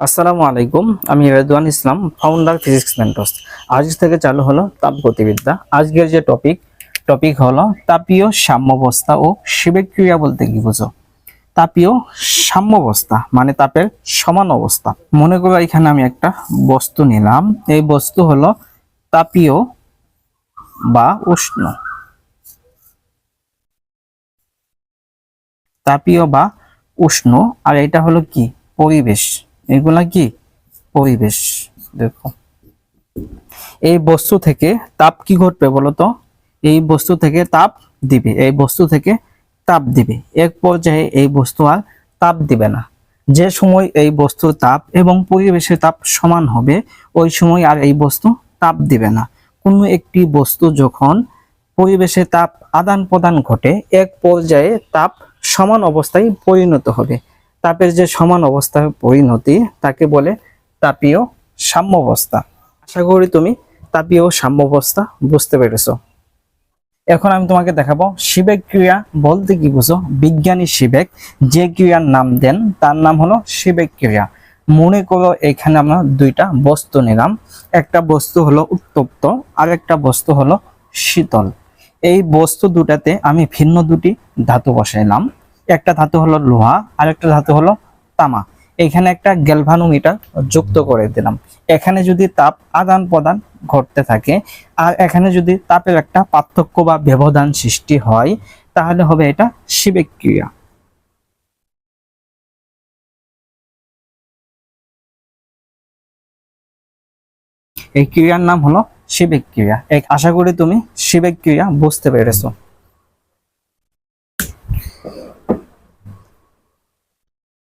আসসালামু আলাইকুম, আমি রেদওয়ান ইসলাম ফাউন্ডার ফিজিক্স মেন্টস আজ থেকে চালু হলো তাপগতিবিদ্যা আজকের যে টপিক টপিক হলো তাপীয় সাম্যাবস্থা ও শিবেক ক্রিয়া বলতে কি বুঝো? তাপীয় সাম্যাবস্থা মানে তাপের সমান অবস্থা। মনে করো এখানে আমি একটা বস্তু নিলাম, এই বস্তু হলো তাপীয় বা উষ্ণ। তাপীয় বা উষ্ণ, আর এটা হলো কি? পরিবেশ। এগুলা কি? পরিবেশ, দেখো। এই বস্তু থেকে তাপ কি ঘটবে বলতো? এই বস্তু থেকে তাপ দিবে, এই বস্তু থেকে তাপ দিবে। এক পর্যায়ে এই বস্তু আর তাপ দিবে না। যে সময় এই বস্তুর তাপ এবং পরিবেশের তাপ সমান হবে, ওই সময় আর এই বস্তু তাপ দিবে না। কোনো একটি বস্তু যখন পরিবেশে তাপ আদান প্রদান ঘটে, এক পর্যায়ে তাপ সমান অবস্থায় পরিণত হবে। তাপের যে সমান অবস্থার পরিণতি, তাকে বলে তাপীয় সাম্যাবস্থা। আশা করি তুমি তাপীয় সাম্যাবস্থা বুঝতে পেরেছ। এখন আমি তোমাকে দেখাবো শিবেক ক্রিয়া বলতে কি বুঝো? বিজ্ঞানী শিবেক যে ক্রিয়ার নাম দেন, তার নাম হলো শিবেক ক্রিয়া। মনে করো এখানে আমরা দুইটা বস্তু নিলাম। একটা বস্তু হলো উত্তপ্ত আর একটা বস্তু হলো শীতল। এই বস্তু দুটাতে আমি ভিন্ন দুটি ধাতু বসাইলাম। একটা ধাতু হলো লোহা আর একটা ধাতু হলো তামা। এখানে একটা গ্যালভানোমিটার যুক্ত করে দিলাম। এখানে যদি তাপ আদান প্রদান ঘটতে থাকে, আর এখানে যদি তাপের একটা পার্থক্য বা ব্যবধান সৃষ্টি হয়, তাহলে হবে এটা শিবেক ক্রিয়া এই ক্রিয়ার নাম হলো শিবেক ক্রিয়া এক আশা করি তুমি শিবেক ক্রিয়া বুঝতে পেরেছ।